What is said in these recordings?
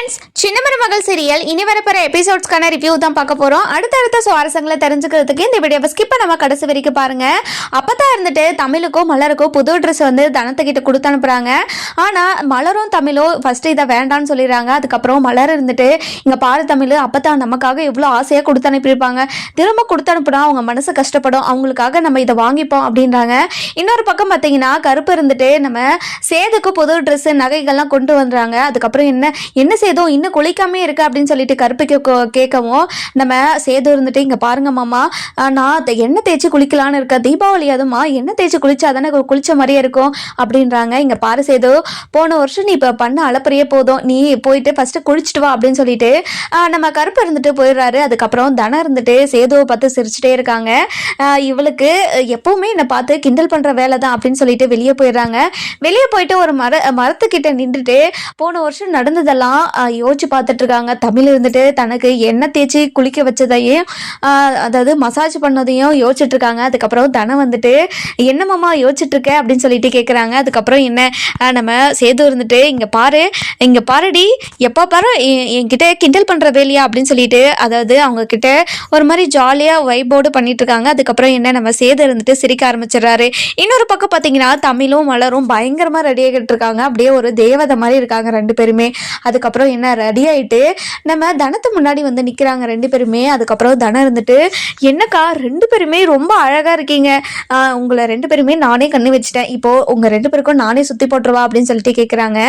Friends சின்னமர மகள் serial இனி வரப்போகிற எபிசோட்ஸ்க்கான ரிவ்யூ தான் பார்க்க போகிறோம் அடுத்தடுத்த சுவாரஸ்யங்களை தெரிஞ்சுக்கிறதுக்கு இந்த வீடியோவை ஸ்கிப் பண்ணாமல் கடைசி வரைக்கும் பாருங்கள் அப்போ தான் இருந்துட்டு தமிழுக்கும் மலருக்கும் புது ட்ரெஸ் வந்து தனத்துக்கிட்ட கொடுத்து அனுப்புகிறாங்க ஆனால் மலரும் தமிழும் ஃபஸ்ட்டு இதை வேண்டாம்னு சொல்லிடுறாங்க. அதுக்கப்புறம் மலர் இருந்துட்டு இங்கே பாரு தமிழ் அப்போ தான் நமக்காக எவ்வளோ ஆசையாக கொடுத்து அனுப்பியிருப்பாங்க. திரும்ப கொடுத்து அனுப்புனா அவங்க மனசு கஷ்டப்படும். அவங்களுக்காக நம்ம இதை வாங்கிப்போம் அப்படின்றாங்க. இன்னொரு பக்கம் பார்த்தீங்கன்னா கருப்பு இருந்துட்டு நம்ம சேதுக்கு புது ட்ரெஸ்ஸு நகைகள்லாம் கொண்டு வந்துடுறாங்க அதுக்கப்புறம் என்ன என்ன ஏதோ இன்னும் குளிக்காமே இருக்கு அப்படின்னு சொல்லிட்டு கருப்புக்கு கேட்கவும் நம்ம சேது இருந்துட்டு இங்க பாருங்க மாமா நான் எண்ணெய் தேய்ச்சி குளிக்கலான்னு இருக்க தீபாவளி அதுமா எண்ணெய் தேய்ச்சி குளிச்சா தானே குளிச்ச மாதிரியே இருக்கும். அப்படின்றாங்க. இங்க பாரு சேது போன வருஷம் நீ இப்போ பண்ண அளப்பறியே போதும். நீ போயிட்டு ஃபர்ஸ்ட் குளிச்சுட்டு வா அப்படின்னு சொல்லிட்டு நம்ம கருப்பு இருந்துட்டு போயிடுறாரு. அதுக்கப்புறம் தனம் இருந்துட்டு சேதுவை பார்த்து சிரிச்சுட்டே இருக்காங்க. இவளுக்கு எப்பவுமே என்னை பார்த்து கிண்டல் பண்ற வேலை தான் அப்படின்னு சொல்லிட்டு வெளியே போயிடுறாங்க. வெளியே போயிட்டு ஒரு மர மரத்துக்கிட்ட நின்றுட்டு போன வருஷம் நடந்ததெல்லாம் யோசிச்சு பார்த்துட்டு இருக்காங்க தமிழ் இருந்துட்டு தனக்கு எண்ணெய் தேய்ச்சி குளிக்க வச்சதையும் அதாவது மசாஜ் பண்ணதையும் யோசிச்சுட்டு இருக்காங்க அதுக்கப்புறம் தனம் வந்துட்டு என்னமாம்மா யோசிச்சுட்டு இருக்க அப்படின்னு சொல்லிட்டு கேட்குறாங்க அதுக்கப்புறம் என்ன நம்ம சேது இருந்துட்டு இங்கே பாரு இங்கே பாருடி எப்போ பாரு என்கிட்ட கிண்டல் பண்ணுற வேலையா அப்படின்னு சொல்லிட்டு அதாவது அவங்க கிட்ட ஒரு மாதிரி ஜாலியாக வைபோடு பண்ணிட்டு இருக்காங்க அதுக்கப்புறம் என்ன நம்ம சேது இருந்துட்டு சிரிக்க ஆரம்பிச்சிடுறாரு. இன்னொரு பக்கம் பார்த்தீங்கன்னா தமிழும் மலரும் பயங்கரமாக ரெடி ஆகிட்டு இருக்காங்க அப்படியே ஒரு தேவதை மாதிரி இருக்காங்க ரெண்டு பேருமே. அதுக்கப்புறம் என்ன ரெடி ஆகிட்டு நம்ம தனத்து முன்னாடி வந்து நிற்கிறாங்க ரெண்டு பேருமே. அதுக்கப்புறம் தனம் இருந்துட்டு என்னக்கா ரெண்டு பேருமே ரொம்ப அழகாக இருக்கீங்க. உங்களை ரெண்டு பேருமே நானே கண்ணு வச்சுட்டேன். இப்போது உங்கள் ரெண்டு பேருக்கும் நானே சுற்றி போட்டுருவா அப்படின்னு சொல்லிட்டு கேட்குறாங்க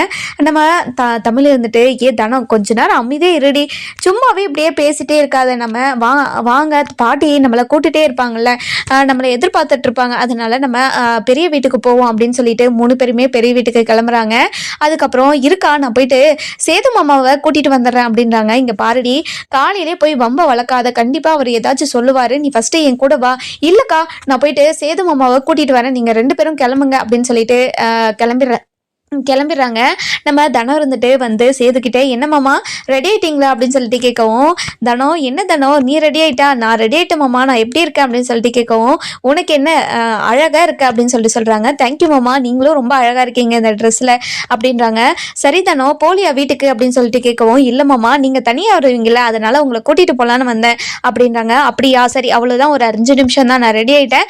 நம்ம த தமிழ் இருந்துட்டு ஏ தனம் கொஞ்ச நேரம் அமைதியே இருடி. சும்மாவே இப்படியே பேசிட்டே இருக்காத. நம்ம வா வாங்க பாட்டி நம்மளை கூட்டிகிட்டே இருப்பாங்கல்ல. நம்மளை எதிர்பார்த்துட்டு இருப்பாங்க. அதனால நம்ம பெரிய வீட்டுக்கு போவோம் அப்படின்னு சொல்லிட்டு மூணு பேருமே பெரிய வீட்டுக்கு கிளம்புறாங்க. அதுக்கப்புறம் இருக்கா நான் போயிட்டு சேதுமா மாமாவை கூட்டிட்டு வந்துடுறேன் அப்படின்றாங்க. இங்க பாருடி காலையிலே போய் வம்ப வளர்க்காத கண்டிப்பா அவர் ஏதாச்சும் சொல்லுவாரு. நீ ஃபர்ஸ்ட் என் கூட வா. இல்லக்கா நான் போயிட்டு சேது மாமாவை கூட்டிட்டு வரேன். நீங்க ரெண்டு பேரும் கிளம்புங்க அப்படின்னு சொல்லிட்டு கிளம்பிடுறேன். கிளம்பிடுறாங்க. நம்ம தனம் இருந்துட்டு வந்து சேதுக்கிட்டே என்னம்மாமா ரெடி ஆயிட்டீங்களா? அப்படின்னு சொல்லிட்டு கேட்கவும் தனம் என்ன தனம் நீ ரெடி ஆயிட்டா? நான் ரெடி ஆயிட்டேன் நான் எப்படி இருக்கேன்? அப்படின்னு சொல்லிட்டு கேட்கவும் உனக்கு என்ன அழகாக இருக்க? அப்படின்னு சொல்லிட்டு சொல்கிறாங்க தேங்க்யூ மாமா நீங்களும் ரொம்ப அழகாக இருக்கீங்க இந்த ட்ரெஸ்ஸில் அப்படின்றாங்க. சரி தனம் போலியா வீட்டுக்கு? அப்படின்னு சொல்லிட்டு கேட்கவும் இல்லைம்மாமா மாமா தனியாக தனியா வருவீங்களா அதனால் உங்களை கூட்டிகிட்டு போகலான்னு வந்தேன் அப்படின்றாங்க. அப்படியா? சரி அவ்வளோதான் ஒரு அஞ்சு நிமிஷம் தான் நான் ரெடி ஆயிட்டேன்.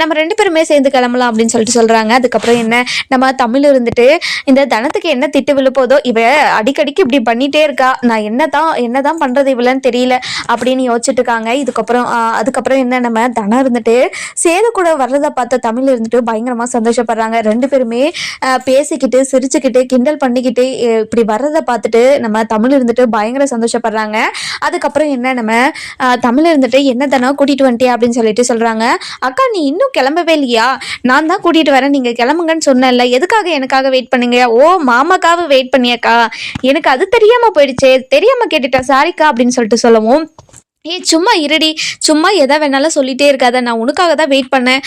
நம்ம ரெண்டு பேருமே சேர்ந்து கிளம்பலாம் அப்படின்னு சொல்லிட்டு சொல்கிறாங்க அதுக்கப்புறம் என்ன நம்ம தமிழ் இருந்துட்டு இந்த தனத்துக்கு என்ன திட்டு விழுப்போதோ இவ அடிக்கடிக்கு இப்படி பண்ணிட்டே இருக்கா? நான் என்னதான் என்னதான் பண்றது இவ்வளோன்னு தெரியல அப்படின்னு யோசிச்சுட்டு இருக்காங்க. இதுக்கப்புறம் அதுக்கப்புறம் என்ன நம்ம தனம் இருந்துட்டு சேது கூட வர்றதை பார்த்த தமிழ் இருந்துட்டு பயங்கரமா சந்தோஷப்படுறாங்க. ரெண்டு பேருமே பேசிக்கிட்டு சிரிச்சுக்கிட்டு கிண்டல் பண்ணிக்கிட்டு இப்படி வர்றதை பார்த்துட்டு நம்ம தமிழ் இருந்துட்டு பயங்கர சந்தோஷப்படுறாங்க. அதுக்கப்புறம் என்ன நம்ம தமிழ் இருந்துட்டு என்ன தனம் கூட்டிட்டு வந்துட்டியா அப்படின்னு சொல்லிட்டு சொல்றாங்க. அக்கா நீ இன்னும் கிளம்பவே இல்லையா? நான் தான் கூட்டிட்டு வரேன். நீங்க கிளம்புங்கன்னு சொன்னேன்ல. எதுக்காக எனக்காக வெயிட் பண்ணுங்க ஓ மாமாக்காக வெயிட் பண்ணியாக்கா. எனக்கு அது தெரியாம போயிடுச்சே. தெரியாம கேட்டுட்டேன் சாரிக்கா அப்படின்னு சொல்லிட்டு சொல்லவும் ஏய் சும்மா இருடி. சும்மா எதை வேணாலும் சொல்லிட்டே இருக்காத. நான் உனக்காக தான் வெயிட் பண்ணேன்.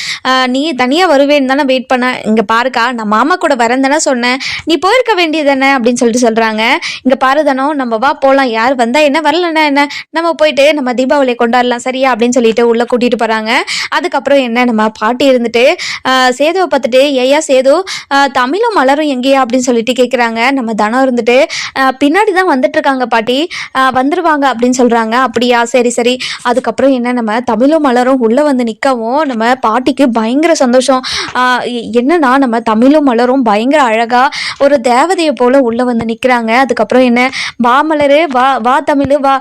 நீ தனியாக வருவேன்னு தானே வெயிட் பண்ணேன் இங்கே பாருக்கா நான் மாமா கூட வரேன் தானே சொன்னேன். நீ போயிருக்க வேண்டியதானே அப்படின்னு சொல்லிட்டு சொல்கிறாங்க இங்கே பாரு தானோ நம்ம வா போகலாம் யார் வந்தால் என்ன வரலன்னா என்ன? நம்ம போயிட்டு நம்ம தீபாவளியை கொண்டாடலாம் சரியா? அப்படின்னு சொல்லிட்டு உள்ளே கூட்டிகிட்டு போகிறாங்க அதுக்கப்புறம் என்ன நம்ம பாட்டி இருந்துட்டு சேதுவை பார்த்துட்டு ஏயா சேது தமிழும் மலரும் எங்கேயா? அப்படின்னு சொல்லிட்டு கேட்குறாங்க நம்ம தனம் இருந்துட்டு பின்னாடி தான் வந்துட்டுருக்காங்க பாட்டி. வந்துடுவாங்க அப்படின்னு சொல்கிறாங்க அப்படியா சரி சரி அதுக்கப்புறம் என்ன நம்ம தமிழும் மலரும். உள்ளே வந்து நிற்கவும் நம்ம பாட்டிக்கு பயங்கர சந்தோஷம். என்னன்னா நம்ம தமிழும் மலரும். பயங்கர அழகாக ஒரு தேவதையை போல் உள்ளே வந்து நிற்கிறாங்க அதுக்கப்புறம் என்ன வா மலரு வா வா தமிழ் வா.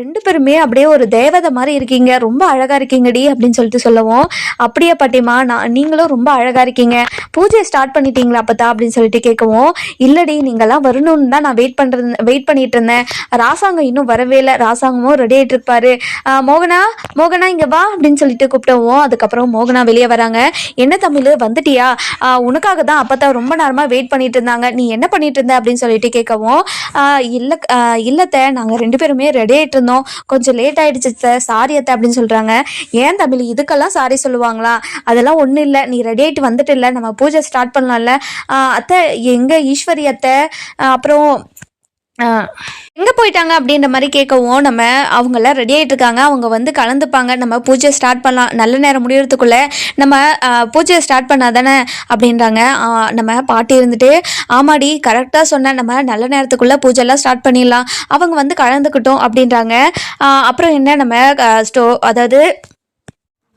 ரெண்டு பேருமே அப்படியே ஒரு தேவதை மாதிரி இருக்கீங்க. ரொம்ப அழகாக இருக்கீங்கடி அப்படின்னு சொல்லிட்டு சொல்லவும். அப்படியே பாட்டிமா நான் நீங்களும் ரொம்ப அழகாக இருக்கீங்க. பூஜையை ஸ்டார்ட் பண்ணிட்டீங்களா அப்பதா அப்படின்னு சொல்லிட்டு கேட்கவும் இல்லடி நீங்களாம் வரணும்னு தான் நான் வெயிட் பண்ணுறது வெயிட் பண்ணிட்டு இருந்தேன். ராசாங்கம் இன்னும் வரவே இல்லை. ராசாங்கமும் ரெடி ஆகிட்டு இருப்பாரு. ஆஹ் மோகனா மோகனா இங்கே வா அப்படின்னு சொல்லிட்டு கூப்பிட்டவும் அதுக்கப்புறம் மோகனா வெளியே வராங்க. என்ன தமிழ் வந்துட்டியா? உனக்காக தான் அப்பதான் ரொம்ப நேரமாக வெயிட் பண்ணிட்டு இருந்தாங்க. நீ என்ன பண்ணிட்டு இருந்த அப்படின்னு சொல்லிட்டு கேட்கவும் இல்லை இல்லத்தை நாங்கள் ரெண்டு பேருமே ரெடி ஆகிட்டு இருந்தோம். கொஞ்சம் லேட் ஆகிடுச்சு சாரி அத்தை அப்படின்னு சொல்கிறாங்க ஏன் தமிழ் இதுக்கெல்லாம் சாரி சொல்லுவாங்களா? அதெல்லாம் ஒன்றும் இல்லை. நீ ரெடி ஆகிட்டு வந்துட்டு இல்லை நம்ம பூஜை ஸ்டார்ட் பண்ணலாம்ல. அத்தை எங்கள் ஈஸ்வரி அத்தை? அப்புறம் எங்கே போயிட்டாங்க அப்படின்ற மாதிரி கேட்கவும் நம்ம அவங்களாம் ரெடி ஆகிட்டு இருக்காங்க. அவங்க வந்து கலந்துப்பாங்க. நம்ம பூஜை ஸ்டார்ட் பண்ணலாம். நல்ல நேரம் முடியறதுக்குள்ளே நம்ம பூஜையை ஸ்டார்ட் பண்ணால் தானே அப்படின்றாங்க நம்ம பாட்டி இருந்துட்டு ஆமாடி கரெக்டாக சொன்ன நம்ம நல்ல நேரத்துக்குள்ளே பூஜைலாம் ஸ்டார்ட் பண்ணிடலாம். அவங்க வந்து கலந்துக்கிட்டோம் அப்படின்றாங்க. அப்புறம் என்ன நம்ம ஸ்டோ அதாவது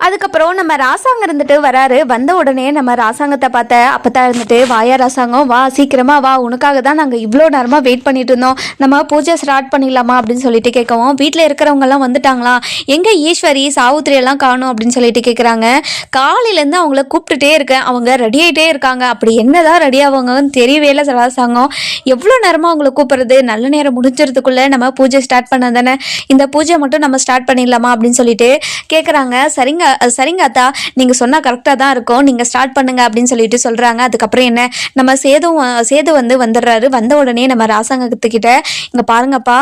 அதுக்கப்புறம் நம்ம ராசாங்க இருந்துட்டு வராரு. வந்த உடனே நம்ம ராசாங்கத்தை பார்த்த அப்பதான் இருந்துட்டு வாயா ராசாங்கம் வா சீக்கிரமா வா உனக்காக தான் நாங்கள் இவ்வளோ நேரமாக வெயிட் பண்ணிட்டு இருந்தோம். நம்ம பூஜை ஸ்டார்ட் பண்ணிடலாமா? அப்படின்னு சொல்லிட்டு கேட்கவும் வீட்டில் இருக்கிறவங்க எல்லாம் வந்துட்டாங்களா? எங்க ஈஸ்வரி சாவுத்திரி எல்லாம் காணும்? அப்படின்னு சொல்லிட்டு கேட்குறாங்க. காலையிலேருந்து அவங்கள கூப்பிட்டுட்டே இருக்கேன். அவங்க ரெடி ஆகிட்டே இருக்காங்க. அப்படி என்னதான் ரெடி ஆவாங்கன்னு தெரியவே இல்லை ராசாங்கம். எவ்வளோ நேரமா அவங்கள கூப்பிடுறது? நல்ல நேரம் முடிஞ்சறதுக்குள்ள நம்ம பூஜை ஸ்டார்ட் பண்ண தானே? இந்த பூஜை மட்டும் நம்ம ஸ்டார்ட் பண்ணிடலாமா? அப்படின்னு சொல்லிட்டு கேட்குறாங்க. சரிங்க அது சரிங்க அத்தா. நீங்கள் சொன்னால் கரெக்டாக தான் இருக்கும். நீங்கள் ஸ்டார்ட் பண்ணுங்க அப்படின்னு சொல்லிட்டு சொல்கிறாங்க அதுக்கப்புறம் என்ன? நம்ம சேது சேது வந்து வந்துடுறாரு. வந்த உடனே நம்ம ராசாங்கத்துக்கிட்ட இங்கே பாருங்கப்பா